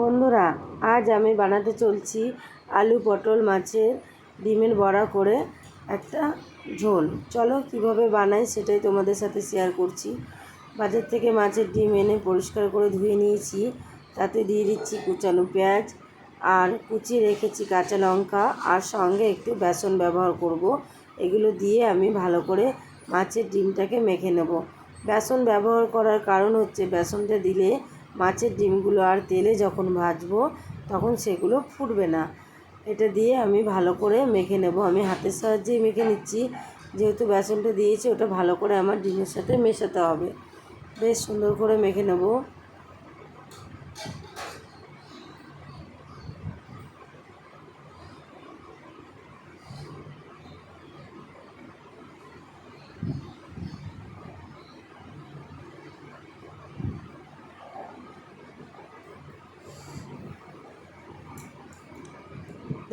বন্ধুরা, আজ আমি বানাতে চলছি আলু পটল মাছের ডিমের বড়া করে একটা ঝোল। চলো কীভাবে বানাই সেটাই তোমাদের সাথে শেয়ার করছি। বাজার থেকে মাছের ডিম এনে পরিষ্কার করে ধুয়ে নিয়েছি। তাতে দিয়ে দিচ্ছি কুচানো পেঁয়াজ আর কুচিয়ে রেখেছি কাঁচা লঙ্কা আর সঙ্গে একটু বেসন ব্যবহার করব। এগুলো দিয়ে আমি ভালো করে মাছের ডিমটাকে মেখে নেব। বেসন ব্যবহার করার কারণ হচ্ছে, বেসনটা দিলে মাছের ডিমগুলো আর তেলে যখন ভাজবো, তখন সেগুলো ফুটবে না। এটা দিয়ে আমি ভালো করে মেখে নেব। আমি হাতের সাহায্যেই মেখে নিচ্ছি। যেহেতু বেসনটা দিয়েছি, ওটা ভালো করে আমার ডিমের সাথে মেশাতে হবে। বেশ সুন্দর করে মেখে নেব।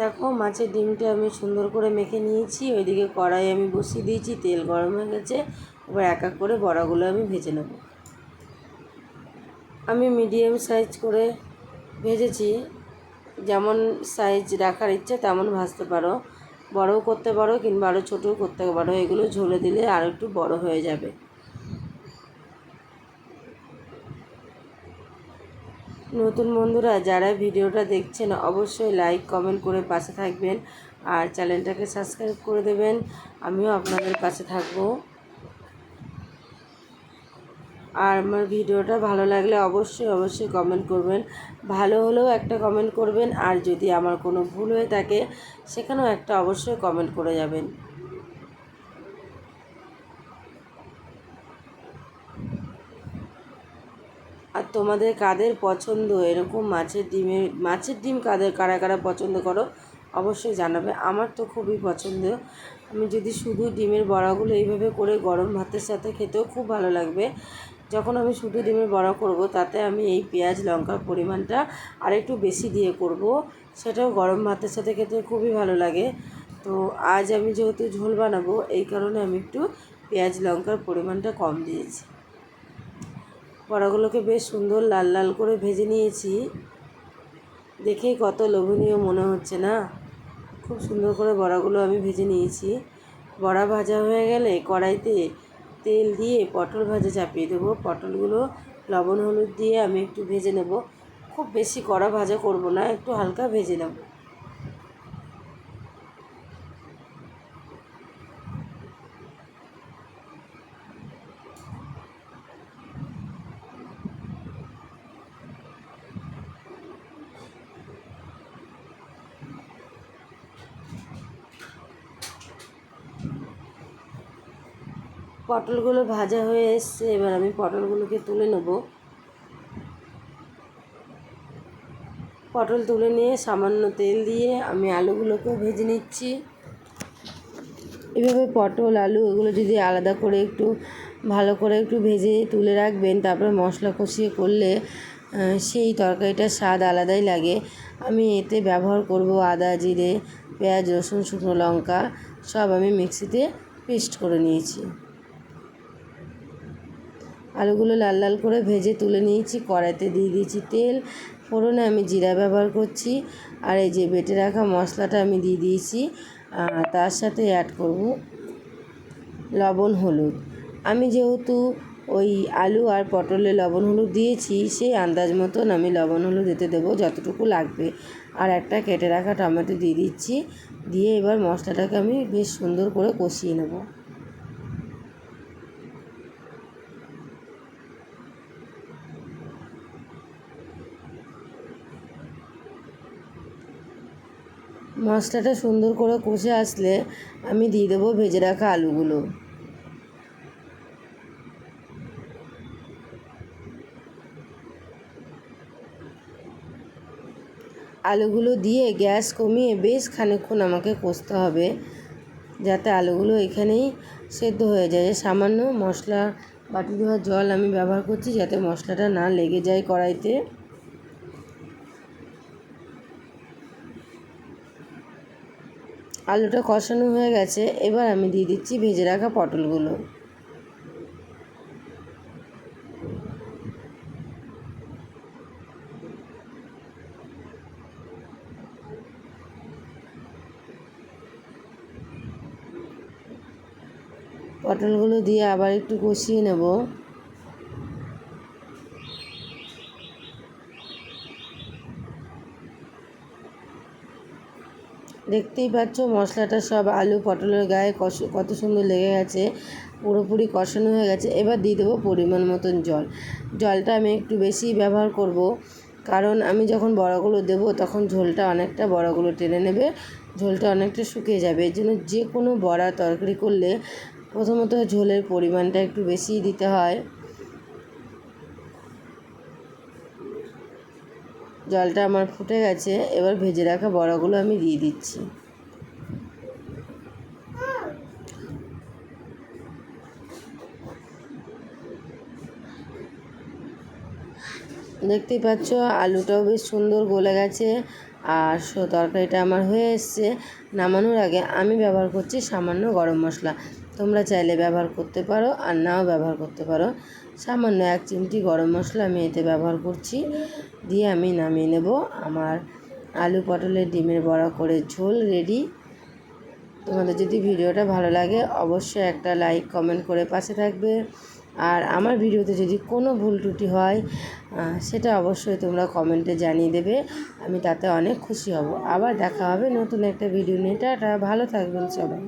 দেখো মাছের ডিমটা আমি সুন্দর করে মেখে নিয়েছি, ওইদিকে কড়াই আমি বসিয়ে দিয়েছি, তেল গরম হয়ে গেছে, এবার এক এক করে বড়াগুলো আমি ভেজে নেব। আমি মিডিয়াম সাইজ করে ভেজেছি, যেমন সাইজ রাখার ইচ্ছে তেমন ভাজতে পারো, বড়ও করতে পারো কিংবা আরও ছোটোও করতে পারো, এগুলো ঝোলে দিলে আরও একটু বড় হয়ে যাবে। নতুন বন্ধুরা, যারা ভিডিওটা দেখছেন, অবশ্যই লাইক কমেন্ট করে পাশে থাকবেন আর চ্যানেলটাকে সাবস্ক্রাইব করে দেবেন। আমিও আপনাদের পাশে থাকব। আর আমার ভিডিওটা ভালো লাগলে অবশ্যই অবশ্যই কমেন্ট করবেন। ভালো হলেও একটা কমেন্ট করবেন, আর যদি আমার কোনো ভুল হয়ে থাকে, সেখানেও একটা অবশ্যই কমেন্ট করে যাবেন। আর তোমাদের কাদের পছন্দ? এরকম মাছের ডিমের মাছের ডিম কাদের, কারা কারা পছন্দ করো অবশ্যই জানাবে। আমার তো খুবই পছন্দ। আমি যদি শুধু ডিমের বড়াগুলো এইভাবে করে গরম ভাতের সাথে খেতেও খুব ভালো লাগবে। যখন আমি শুধু ডিমের বড়া করব, তাতে আমি এই পেঁয়াজ, লঙ্কার পরিমাণটা আরেকটু বেশি দিয়ে করব। সেটাও গরম ভাতের সাথে খেতে খুবই ভালো লাগে। তো আজ আমি যেহেতু ঝোল বানাবো, এই কারণে আমি একটু পেঁয়াজ, লঙ্কার পরিমাণটা কম দিয়েছি। বড়াগুলোকে বেশ সুন্দর লাল লাল করে ভেজে নিয়েছি। দেখেই কত লোভনীয় মনে হচ্ছে না? খুব সুন্দর করে বড়াগুলো আমি ভেজে নিয়েছি। বড়া ভাজা হয়ে গেলে কড়াইতে তেল দিয়ে পটল ভাজা চাপিয়ে দেবো। পটলগুলো লবণ, হলুদ দিয়ে আমি একটু ভেজে নেব। খুব বেশি কড়া ভাজা করব না, একটু হালকা ভেজে নেব। পটলগুলো ভাজা হয়ে এসছে, এবার আমি পটলগুলোকে তুলে নেব। পটল তুলে নিয়ে সামান্য তেল দিয়ে আমি আলুগুলোকেও ভেজে নিচ্ছি। এভাবে পটল, আলু এগুলো যদি আলাদা করে একটু ভালো করে একটু ভেজে তুলে রাখবেন, তারপরে মশলা কষিয়ে করলে সেই তরকারিটার স্বাদ আলাদাই লাগে। আমি এতে ব্যবহার করব আদা, জিরে, পেঁয়াজ, রসুন, শুকনো লঙ্কা, সব আমি মিক্সিতে পেস্ট করে নিয়েছি। আলুগুলো লাল লাল করে ভেজে তুলে নিয়েছি। কড়াইতে দিয়ে দিয়েছি তেল। ফোড়নে আমি জিরা ব্যবহার করছি। আর এই যে বেটে রাখা মশলাটা আমি দিয়ে দিয়েছি। তার সাথে অ্যাড করব লবণ, হলুদ। আমি যেহেতু ওই আলু আর পটলে লবণ, হলুদ দিয়েছি, সেই আন্দাজ মতন আমি লবণ, হলুদ দিতে দেবো যতটুকু লাগবে। আর একটা কেটে রাখা টমেটো দিয়ে দিচ্ছি। দিয়ে এবার মশলাটাকে আমি বেশ সুন্দর করে কষিয়ে নেব। মশলাটা সুন্দর করে কষে আসলে আমি দিয়ে দেবো ভেজে রাখা আলুগুলো। আলুগুলো দিয়ে গ্যাস কমিয়ে বেশ খানিক্ষণ আমাকে কষতে হবে, যাতে আলুগুলো এখানেই সেদ্ধ হয়ে যায়। সামান্য মশলা বাটি ধোয়ার জল আমি ব্যবহার করছি যাতে মশলাটা না লেগে যায় কড়াইতে। আলুটা কষানো হয়ে গেছে, এবার আমি দিয়ে দিচ্ছি ভেজে রাখা পটলগুলো। পটলগুলো দিয়ে আবার একটু কষিয়ে নেব। দেখতেই পাচ্ছ মশলাটা সব আলু, পটলের গায়ে কত সুন্দর লেগে গেছে, পুরোপুরি কষানো হয়ে গেছে। এবার দিয়ে দেবো পরিমাণ মতন জল। জলটা আমি একটু বেশি ব্যবহার করব, কারণ আমি যখন বড়াগুলো দেবো তখন ঝোলটা অনেকটা বড়াগুলো টেনে নেবে, ঝোলটা অনেকটা শুকিয়ে যাবে। এই জন্য যে কোনো বড়া তরকারি করলে প্রথমত ঝোলের পরিমাণটা একটু বেশিই দিতে হয়। জলটা আমার ফুটে গেছে, এবার ভেজে রাখা বড়াগুলো আমি দিয়ে দিচ্ছি। দেখতেই পাচ্ছ, আলুটাও বেশ সুন্দর গলে গেছে, আর তরকারিটা আমার হয়ে এসছে। নামানোর আগে আমি ব্যবহার করছি সামান্য গরম মশলা। তোমরা চাইলে ব্যবহার করতে পারো, আর নাও ব্যবহার করতে পারো। সামান্য এক চিমটি গরম মশলা আমি এতে ব্যবহার করছি। দিয়ে আমি নামিয়ে নেব আমার আলু পটলের ডিমের বড়া করে ঝোল রেডি। তোমাদের যদি ভিডিওটা ভালো লাগে অবশ্যই একটা লাইক, কমেন্ট করে পাশে থাকবে। আর আমার ভিডিওতে যদি কোনো ভুল ত্রুটি হয় সেটা অবশ্যই তোমরা কমেন্টে জানিয়ে দেবে। আমি তাতে অনেক খুশি হব। আবার দেখা হবে নতুন একটা ভিডিও নিয়ে। টাটা, ভালো থাকবেন সবাই।